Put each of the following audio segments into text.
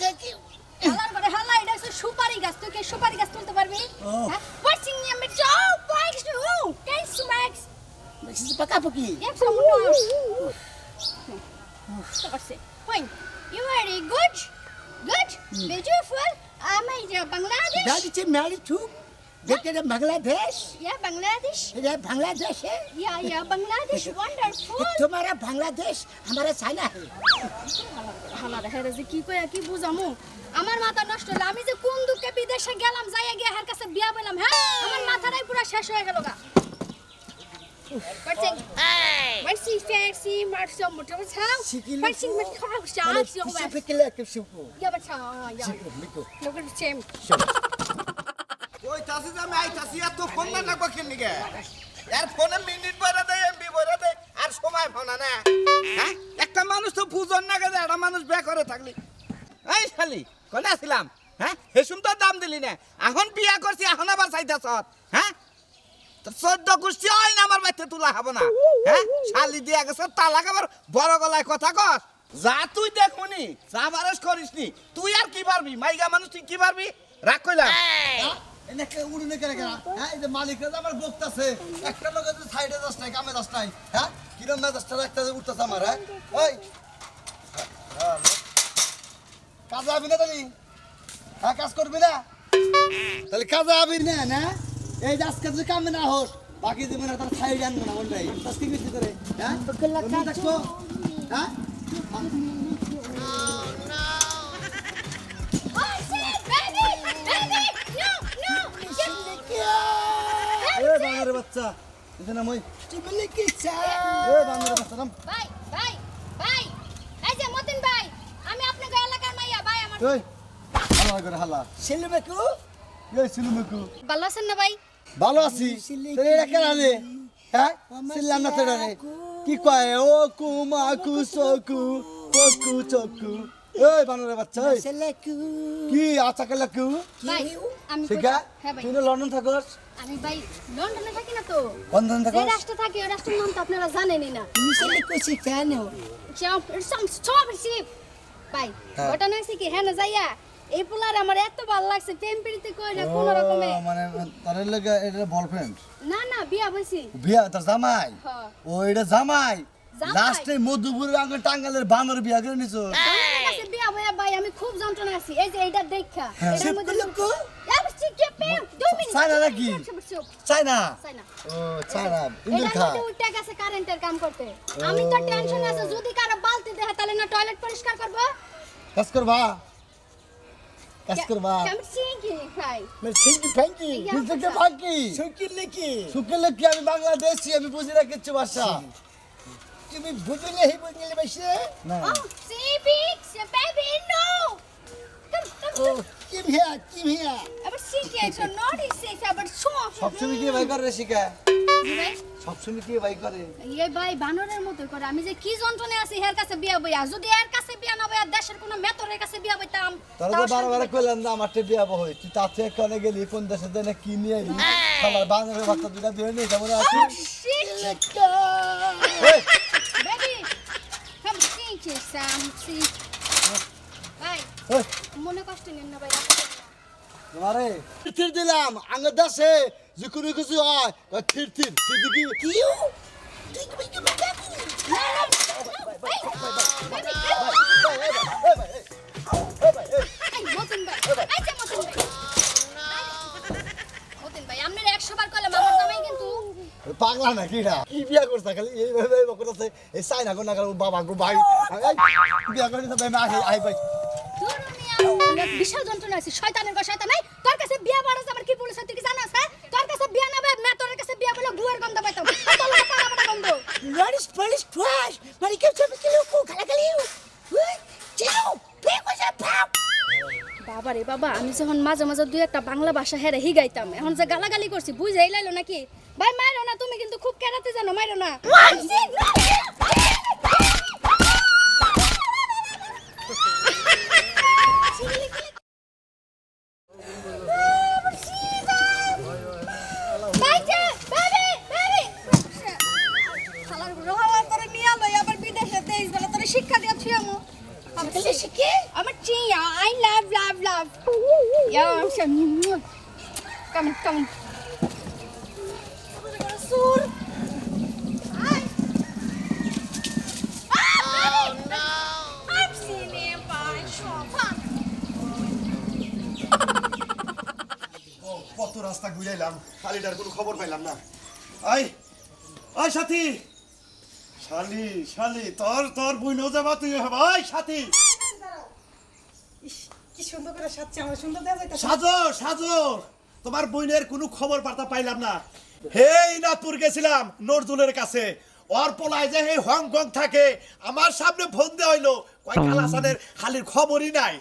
হালার করে হালা এটা হচ্ছে সুপারি গাছ। তুই কি সুপারি গাছ তুলতে পারবি? ও। হ্যাঁ? ওয়াচিং ইয়া মে যাও বাইকস টু কেস ম্যাক্স দেখছিস পাকাপাকি? এক সামনে করছে fine you are good good beautiful আমি Bangladesh is a married to? That is a Bangladesh? Yeah Bangladesh Is that Bangladesh है? ইয়া ইয়া বাংলাদেশ ওয়ান্ডারফুল तुम्हारा बांग्लादेश हमारा चाइना है হালার হেরে যে কি কইয়া কি বুঝামু আমার মাথা নষ্ট হলো আমি যে কোন দুঃখে বিদেশে গেলাম যাইয়া গিয়ে হার কাছে বিয়া বললাম হ্যাঁ আমার মাথাটাই পুরো শেষ হয়ে গেল গা Martin. Martin, fancy, Martin, Martin, Martin, Sikil Martin, ko. Martin, মানে Martin, কিসে Martin, ফেকেলে K সুকো Ja, Martin, ja. সুকো মিকো Look at ওই তাসি আমি আইতাছি আর তো ফোন না নাকবা কেন নিগে আর ফোনে মিনিট বইরা দেয়, এমবি বইরা দেয়, আর সময় ফোনা না হ্যাঁ? একটা মানুষ তো বুঝন না গেছে একটা মানুষ বে করে থাকলি। এই শালি কোনে আসিলাম হ্যাঁ? হেসুম তো দাম দিলি না। এখন বিয়া করছি, এখন আবার চাইতাছ হ্যাঁ? চোদ্দ গোষ্ঠী হয় না আমার বাড়িতে তুলা হব না হ্যাঁ? শালি দিয়া গেছে, তালাক আবার বড় গলায় কথা কস। যা তুই দেখুনি, যা বারস করিস নি তুই আর কি পারবি? মাইগা মানুষ, তুই কি পারবি? রাখ কইলাম। উড়ুনে কেন কেন হ্যাঁ এই যে মালিকরা আমার বকতাছে একটা লোক সাইডে যাস নাই কামে যাস নাই। হ্যাঁ কিরম মেজাজটা রাখতে উঠতেছে আমার হ্যাঁ? ওই। কাজে আবি না তাহলে? হ্যাঁ কাজ করবি না? তাহলে কাজে আবি না না? এই যে আজকে যদি কামে না হোস বাকি জীবন আর তার সাইড আনব না বললাই কাজ কি করে হ্যাঁ? হ্যাঁ? এ বানরের বাচ্চা। এখানে না মই তুমি কি চাও এ বানরের বাচ্চা নাম ভাই, ভাই, ভাই, এই যে মতিন ভাই, আমি আপনাকে এলাকার মাইয়া, ভাই আমার। হাল্লা ছেলে এই সিলুমুকু ভালো আছেন না ভাই? ভালো আছি। তোর এটা কেন রে? হ্যাঁ? চিল্লাম না তোর রে। কি কয়? ও কুমা কুসকু কোকু চকু এই বানরের বাচ্চা কু আচ্ছা কেলা কু হ্যাঁ তুই না লন্ডন থাকস। আমি ভাই লন্ডনে থাকি না তো। লন্ডন থাকস? রাষ্ট্রে থাকি রাষ্ট্রের নাম তো আপনারা জানেনই না। কইছি কেন ভাই হ্যাঁ। ঘটনা কি? হ্যাঁ না যাইয়া এই পোলার আমার এত ভালো লাগছে প্রেম প্রীতি কই না কোন রকমে। মানে তার লাগে এটা বয়ফ্রেন্ড না না বিয়া বইছি বিয়া তোর জামাই? হ্যাঁ। ও এটা জামাই? লাস্টে মধুপুরের আগে টাঙ্গালের বানর বিয়া করে নিছো। বিয়া বইয়া ভাই আমি খুব যন্ত্রণা আছি। এই যে এইটা দেখা। হ্যাঁ। এটার মধ্যে শিবকুলুকু? আবার শিখে প্রেম। দুই মিনিট চায় না নাকি? চাই না চাই না ও চাই ইন্দুর খা। মধ্যে গেছে কারেন্টের কাম করতে। আমি তো টেনশন আছে। যদি কারও বালতি দেয় তাহলে না টয়লেট পরিষ্কার করব? কাজ কাজ ভাই? মানে আমি বাংলাদেশি আমি বুঝি না কিচ্ছু ভাষা। তুমি বুঝলে হি বুঝলে বসে না। no! Come, come, ও come. Come here come here আবার শিখে একশো নটি শিখে আবার শোক সবসময় কি ভাই করে শিখা? ভাই সবসময় কি ভাই করে? এই ভাই বানরের মতো করে আমি যে কি যন্ত্রণে আছি এর কাছে বিয়া বইয়া। যদি এর কাছে বিয়া না বইয়া দেশের কোনো মেতরের কাছে বিয়া বইতাম তোরা তো বারবার কইলাম না আমার তে বিয়া বই। তুই তাতে কোনে গেলি? কোন দেশে দেনে কি নিয়ে এলি? খাবার বাংলাদেশের বাচ্চা দুটা দিয়ে নিয়ে কেমন আছি এই, বেবি কাম শিখে সাম শিখ ভাই মনে কষ্ট নেন না ভাই তোমারে থির দিলাম আঙ্গ দেশে যে কোনো কিছু হয় থির থির থির কিউ কি কি বাবা এই মতিন ভাই যে মতিন ভাই মতিন ভাই আপনার একশো বার করলাম আমার জামাই কিন্তু পাগলা নাকি না কি বিয়া করছে? খালি এইভাবে করতেছে এই সাই না কোনা কারণ বাবা গো ভাই। বিয়া করে তো ভাই। আই ভাই বিশাল যন্ত্রণা আছে শয়তানের গো শয়তান। নাই তোর কাছে বিয়া বাড়াস আমার কি বলিস? তুই কি জানাস হ্যাঁ? তোর কাছে বিয়া না ভাই মে তোর কাছে বিয়া বলে গুয়ের গন্ধ পাইতাম। তোর লাগে পাড়া পাড়া গন্ধ। police trash. Mari kem sabi kilo ko kala kaliu. Wait, chino. Peko sa pap. বাবা রে বাবা, আমি যখন মাঝে মাঝে দুই একটা বাংলা ভাষা হেরে হিগাইতাম, এখন যে গালাগালি করছি বুঝাই লাইলো নাকি? ভাই, মাইরো না, তুমি কিন্তু খুব কেরাতে জানো, মাইরো না। শিক্ষা দিয়ে ছুঁয়ামো আমি। শিখে? Ja, Come on, come on. সুর I've seen him by shop. কত রাস্তা ঘুরাইলাম শালিটার কোনো খবর পাইলাম না। আই আই সাথী। শালি শালি তোর তোর বুঝলেও যাবা তুই হবে সাথী। কি সুন্দর করে সাজছে আমার সুন্দর দেখা যাইতেছে। সাজো সাজো। তোমার বইনের কোনো খবর বার্তা পাইলাম না। হে নাথপুর গেছিলাম নজরুলের কাছে। ওর পোলায় যে হে হংকং থাকে আমার সামনে ফোন দেওয়া হইল। কয় কালাসানের খালির খবরই নাই।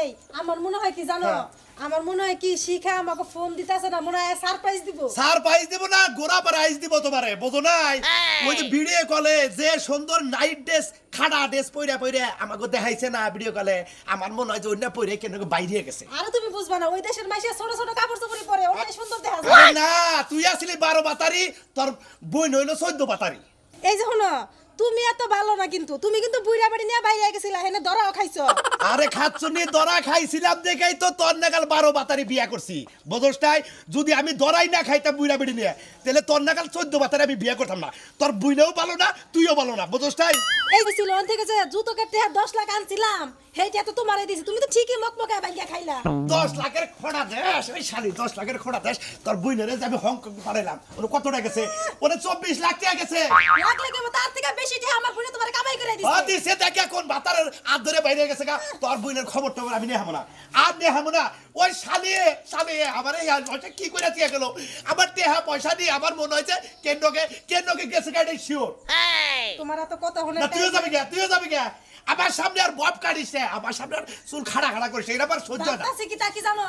এই আমার মনে হয় কি জানো? হ্যাঁ। আমার মনে হয় কি শিখা আমাকে ফোন দিতেছে না মনে হয় সারপ্রাইজ দিব। সার প্রাইজ দিব না গোড়া প্রাইজ দিব তোমারে বোঝো নাই? ওই যে ভিডিও কলে যে সুন্দর নাইট ড্রেস খাড়া ড্রেস পইরা পইরা আমাকে দেখাইছে না ভিডিও কলে আমার মনে হয় যে অন্য পইরে কেন বাইরে গেছে। আরে তুমি বুঝবা না ওই দেশের মাইসে ছোট ছোট কাপড় চোপড়ি পরে ওটাই সুন্দর দেখা যায়। না তুই আসলি বারো বাতারি তোর বই নইল চোদ্দ বাতারি। এই যে শোনো তুমি এত ভালো না কিন্তু। তুমি কিন্তু বুইরা বাড়ি নিয়ে বাইরে গেছিলা হেনে দরা খাইছো। আরে খাচ্ছ নিয়ে দরা খাইছিলাম দেখাই তো তোর নাগাল বারো বাতারে বিয়া করছি। বোঝস নাই? যদি আমি দরাই না খাইতাম বুইরা বেড়ি নিয়ে তাহলে তোর নাগাল চোদ্দ বাতারে আমি বিয়া করতাম না। তোর বুইলেও ভালো না তুইও ভালো না বোঝস নাই? এই গেছিল ওখান থেকে যে জুতো কেটে দশ লাখ আনছিলাম সেইটা তো তোমার দিছি। তুমি তো ঠিকই মকমকে খাইলা। দশ লাখের খোড়া দেশ ওই শালি দশ লাখের খোড়া দেশ তোর বইনের যে আমি হংকং পাঠাইলাম। ওর কত টাকা গেছে? ওরে চব্বিশ লাখ টাকা গেছে। লাখ লাগে তার থেকে বেশি টাকা আমার তোমার কামাই করে দিছে। দেখে কোন আদ ধরে বাইরে গেছে গা। তোর বইনের খবর টবর আমি নেহামো না। আর নেহামো না। ওই শালিয়ে শালিয়ে আমার এই কি করে দিয়ে গেল? আমার পয়সা দিয়ে আমার মনে হয়েছে কেন্দ্রকে কেন্দ্রকে গেছে গাড়ি শিওর তোমার এত কথা হলে না তুইও যাবি গে তুইও যাবি গে আমার সামনে আর বব কাটিস না, চুল খাড়া খাড়া সহ্য না। আছে কি তা কি জানো?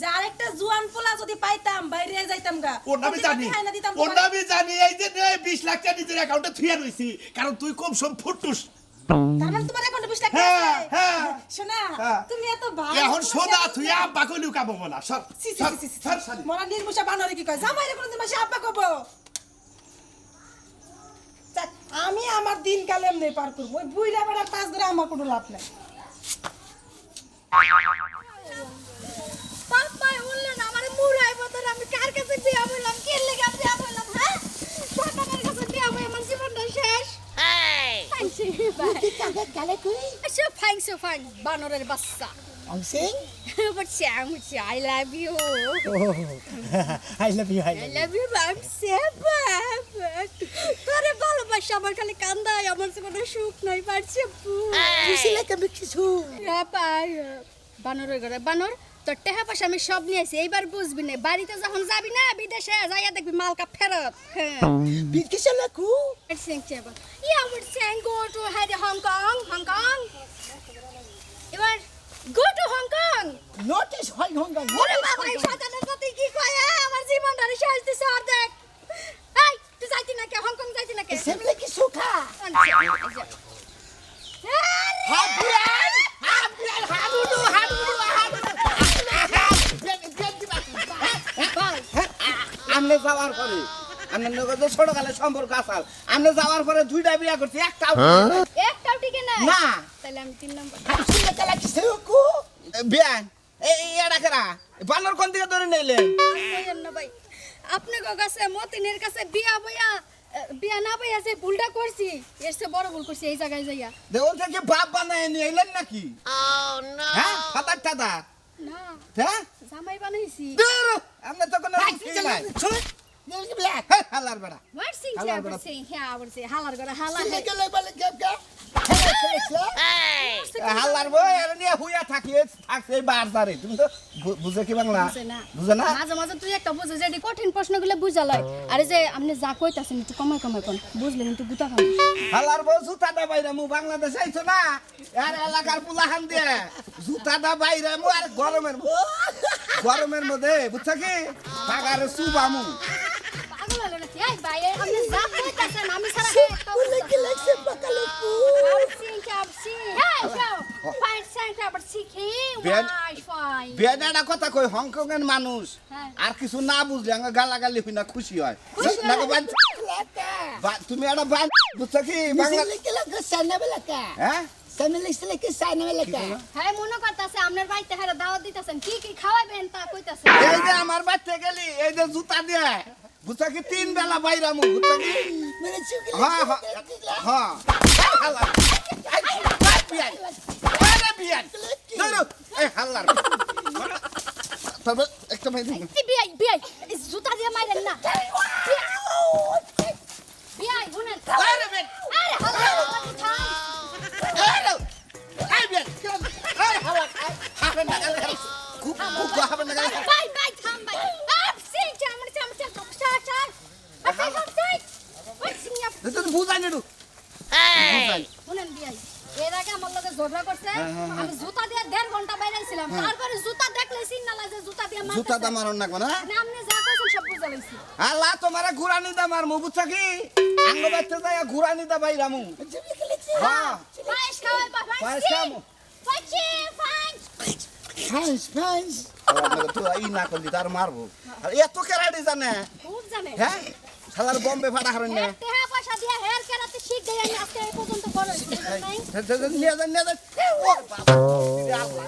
যে আরেকটা জুয়ান পোলা যদি পাইতাম বাইরে যাইতাম গা। ওর নামে জানি ওর নামে জানি এই যে নে, বিশ লাখ টাকা নিজের অ্যাকাউন্টে থুয়ে রইছি কারণ তুই কম সম ফুটুস তার মানে তোমার অ্যাকাউন্টে 20 লাখ হ্যাঁ। শোনা। তুমি এত ভালো এখন সোনা সাথে- আব্বা কইলু কাবো বলা সর সি, সি, সর, সি, সি, সি। সর, শালি। নির্মুষা বানরে কি কয়? জামাইরে কোনদিন মাসে আব্বা কব। আমি আমার দিন কালে এমনি পার করব। ওই বুইরা বেড়ার পাঁচ ধরে আমার কোনো লাভ নাই। বানরের বাচ্চা। অংসিং বলছি আমি বলছি I love you I love you I I love you বাম তোরে ভালোবাসা আমার খালি কান্দায় আমার জীবনে সুখ নাই পারছে লাগে আমি কিছু বানরের ঘরে বানর তোর টেহা পয়সা আমি সব নিয়ে আসি এইবার বুঝবি না বাড়িতে যখন যাবি না বিদেশে যাইয়া দেখবি মালকা ফেরত। হ্যাঁ। এবার ওরে বাবা এই শয়তানের সাথে কি কয় শেষ দিছে এই তুই যাইতি না কে? হংকং যাইতি না কে? সেমলে কি সুখা? আমনে যাওয়ার পরে আমনে নগর যে ছোটকালে সম্পর্ক আসাল আমনে যাওয়ার পরে দুইটা বিয়া করছি একটাও একটাও টিকে নাই? না। তাহলে আমি তিন নম্বর। কি সেউকু বিয়ান এই এরা কেরা বানর কোন দিকে ধরে নিলে কইেন ভাই। আপনি কাছে মতিনের কাছে বিয়া বইয়া এ, বিয়া না বইয়া যে ভুলটা করছি এর চেয়ে বড় ভুল করছি এই জায়গায় যাইয়া। দেউল থেকে বাপ বানায় নিয়ে এলেন নাকি? হ্যাঁ? ফাতার টাদার না হ্যাঁ? জামাই বানাইছি। আমরা তো কোনো হালার বেড়া হাল্লার বই আর নিয়ে হুইয়া থাকি থাকছে বাজারে তুমি তো বুঝে কি বাংলা বুঝে না। বুঝে মাঝে মাঝে তুই একটা বুঝে যে এটি কঠিন প্রশ্নগুলো বুঝালয় আরে যে আপনি যা কইতাছেন একটু কমাই কমাই কোন বুঝলেন কিন্তু গুতা খান হাল্লার বউ জুতাটা বাইরে মু বাংলাদেশ আইছো না আর এলাকার পুলাহান দিয়ে জুতাটা বাইরে মু আর গরমের গরমের মধ্যে বুঝছ কি টাকারে সুবামু পাগল হলো নাকি এই ভাই আপনি যা কইতাছেন আমি সারা বলে কি লাগছে কথা কই হংকং এর মানুষ হ্যাঁ। আর কিছু না বুঝলে গালাগালি হই না খুশি হয়? না বান- তুমি একটা বান বুঝছ কি? বাংলা বলাকা হ্যাঁ? সামনে লিখছে লিখে সাইন নামে হ্যাঁ মনে করতেছে আপনার বাড়িতে হ্যাঁ দাওয়াত দিতেছেন কি কি খাওয়াবেন তা কইতাছে। এই যে আমার বাচ্চা গেলি এই যে জুতা দিয়ে। বুঝা কি তিন বেলা বাইরামু বুঝা কি মানে চুকি হ্যাঁ হ্যাঁ হ্যাঁ। তবে একটা মাইরি জুতা দিয়ে মাইরেন না। বুঝাই না বুঝাই। শুনেন বিয়াই এর আগে আমার লগে ঝগড়া করছে হ্যাঁ, আমি জুতা দিয়ে দেড় ঘণ্টা বাইরেছিলাম তারপরে জুতা দেখলে চিন না লাগে জুতা দিয়ে মারতেছে। জুতা দা মারন না কোনা না আপনি যা কইছেন সব বুঝা লইছি আল্লাহ তোমারা ঘুরানি দা মার মু কি? আঙ্গ বাচ্চা যায় ঘুরানি দা বাইরামু। হ্যাঁ। পায়েস খাওয়াই বা পায়েস খামু। পাইছি ফাইন ফাইন্স ফাইন্স তো এই না করলি তার মারবো। আর এত কেরাটি জানে? খুব জানে। হ্যাঁ? শালার বম্বে ফাটা হারেন না। পয়সা দিয়ে হেয়ার কেরাতে শিখ দেয় আমি আজকে এই পর্যন্ত বড় হইছি নাই নিয়ে যান নিয়ে যান। ও বাবা। আল্লাহ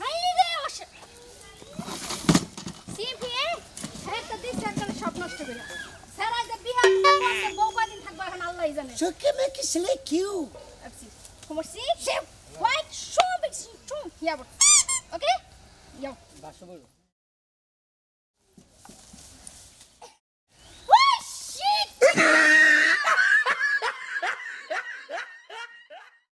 হাই রে ওশ সিপি হ্যাঁ তো দিস একদম সব নষ্ট করে। সারা যে বিহার করতে